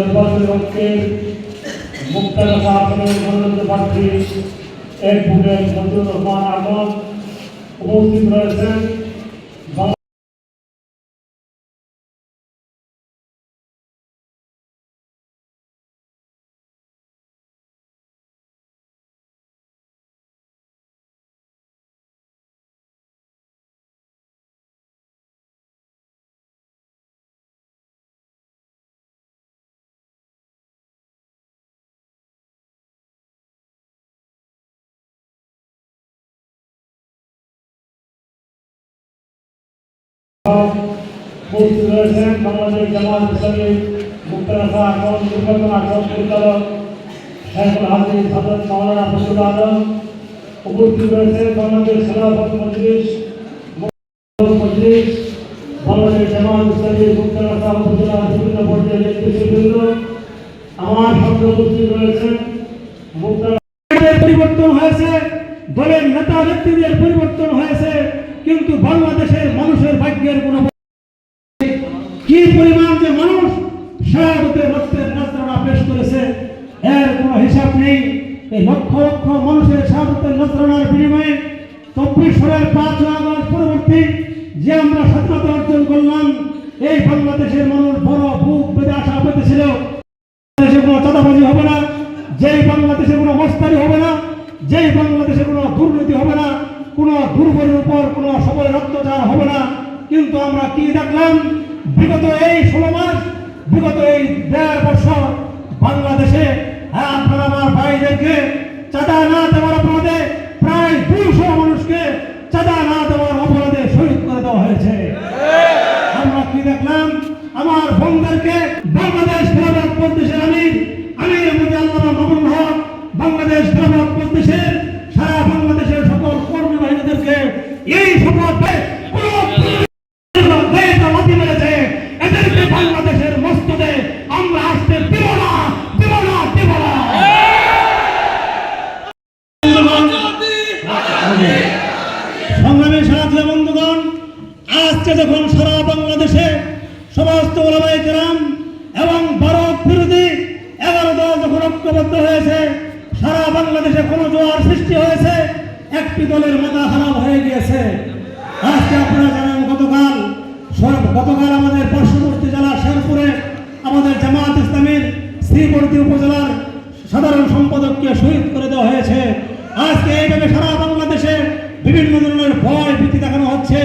নির্বাচনের পক্ষে মুক্তার আসনের মনোনীত প্রার্থী অ্যাডভোকেট মঞ্জুর রহমান আহমদ উপস্থিত রয়েছেন উপস্থিত রয়েছেন বাংলাদেশ জামাত ইসলামী মুক্তার আসন দুর্ঘটনা আসন পরিচালক শেখুল হাজির হজরত মাওলানা ফজলুল আলম উপস্থিত রয়েছেন বাংলাদেশ খেলাফত মজলিস মজলিস বাংলাদেশ জামাত ইসলামী। মুক্তার আসন উপজেলা বিভিন্ন পর্যায়ের নেতৃত্ববৃন্দ আমার সঙ্গে উপস্থিত রয়েছেন মুক্তার পরিবর্তন হয়েছে দলের নেতা নেত্রীদের পরিবর্তন হয়েছে। কিন্তু বাংলাদেশের মানুষের ভাগ্যের কোন কি পরিমাণ যে মানুষ শাহাদতের রক্তের নজরানা পেশ করেছে, এর কোনো হিসাব নেই। এই লক্ষ লক্ষ মানুষের শাহাদতের নজরানার বিনিময়ে চব্বিশ সালের পাঁচ আগস্ট পরবর্তী যে আমরা স্বাধীনতা অর্জন করলাম, এই বাংলাদেশের মানুষ বড় বুক বেঁধে আশা পেতেছিল। বাংলাদেশে কোনো চাঁদাবাজি হবে না, যেই বাংলাদেশে কোনো মস্তারি হবে না, যেই বাংলাদেশে কিন্তু আমরা কি দেখলাম? বিগত এই ষোলো মাস, বিগত এই দেড় বছর বাংলাদেশে হ্যাঁ আপনারা আমার ভাইদেরকে চাঁদা না দেওয়ার অপরাধে সংগ্রামী সাথী বন্ধুগণ, আজকে যখন সারা বাংলাদেশে সমস্ত ওলামাই গ্রাম এবং ভারত বিরোধী এগারো দল যখন ঐক্যবদ্ধ হয়েছে, সারা বাংলাদেশে কোনো জোয়ার সৃষ্টি হয়েছে, একটি দলের মাথা খারাপ হয়ে গিয়েছে। আজকে আপনারা জানেন গতকাল গতকাল আমাদের পার্শ্ববর্তী জেলা শেরপুরে আমাদের জামাত ইসলামীর শ্রীবর্তী উপজেলার সাধারণ সম্পাদককে শহীদ করে দেওয়া হয়েছে। আজকে এইভাবে সারা বাংলাদেশে বিভিন্ন ধরনের ভয় ভীতি দেখানো হচ্ছে।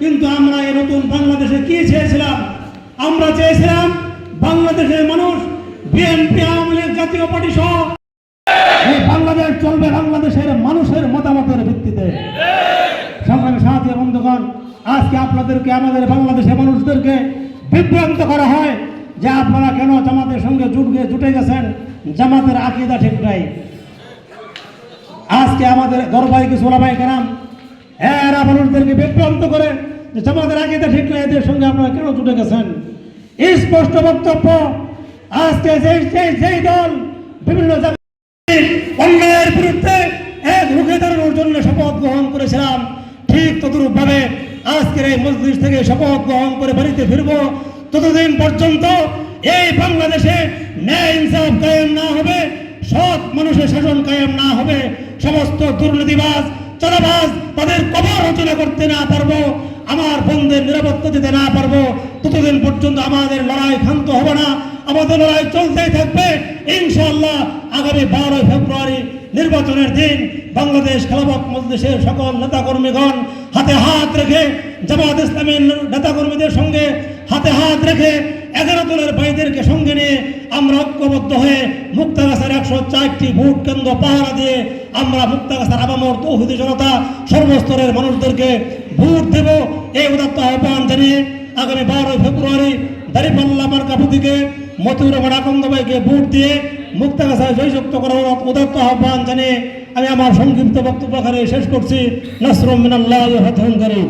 কিন্তু আমরা এই নতুন বাংলাদেশে কি চেয়েছিলাম? আমরা চেয়েছিলাম বাংলাদেশের মানুষ বিএনপি আওয়ামী লীগ, জাতীয় পার্টি সহ এই বাংলাদেশ চলবে বাংলাদেশের মানুষের মতামতের ভিত্তিতে। সংগ্রামী সাথী বন্ধুগণ, আজকে আপনাদেরকে, আমাদের বাংলাদেশের মানুষদেরকে বিভ্রান্ত করা হয় যে আপনারা কেন জামাতের সঙ্গে জুটে জুটে গেছেন? জামাতের আকিদা ঠিক নাই। আজকে আমাদের দরবারে কিছু ওলামাই কেরাম, এরা মানুষদেরকে বিভ্রান্ত করে যে জামাতের আকিদা ঠিক নাই এদের সঙ্গে আপনারা কেন জুটে গেছেন? এই স্পষ্ট বক্তব্য, আজকে যেই দল বিভিন্ন অন্যায়ের বিরুদ্ধে এক রুখে দাঁড়ানোর জন্য শপথ গ্রহণ করেছিলাম, ঠিক তদরূপ ভাবে আজকের এই মজলিস থেকে শপথ গ্রহণ করে বাড়িতে ফিরব। ততদিন পর্যন্ত এই বাংলাদেশে ন্যায় ইনসাফ কায়েম না হবে, সৎ মানুষের শাসন কায়েম না হবে। সমস্ত দুর্নীতিবাজ, চাঁদাবাজ তাদের কবর রচনা করতে না পারব, আমার বন্ধের নিরাপত্তা দিতে না পারব, ততদিন পর্যন্ত আমাদের লড়াই ক্ষান্ত হবে না, আমাদের লড়াই চলতেই থাকবে। ইনশাল্লাহ আগামী বারোই ফেব্রুয়ারি নির্বাচনের দিন বাংলাদেশ খেলাফত মজলিসের সকল নেতাকর্মীগণ হাতে হাত রেখে জামাত ইসলামের নেতাকর্মীদের সঙ্গে হাতে হাত রেখে এগারো দলের ভাইদেরকে সঙ্গে নিয়ে আমরা ঐক্যবদ্ধ হয়ে মুক্তাগাছার একশো চারটি ভোট কেন্দ্র পাহারা দিয়ে আমরা মুক্তাগাছার আবামর তৌহিদি জনতা সর্বস্তরের মানুষদেরকে ভোট দেব। এই উদাত্ত আহ্বান জানিয়ে আগামী বারোই ফেব্রুয়ারি দাঁড়িপাল্লা মার্কা প্রতীকে মতিউর রহমান আকন্দ ভাইকে ভোট দিয়ে মুক্তাগাছায় জয়যুক্ত করার উদাত্ত আহ্বান জানিয়ে আমি আমার সংক্ষিপ্ত বক্তব্য শেষ করছি। নাসরুম মিনাল্লাহ করি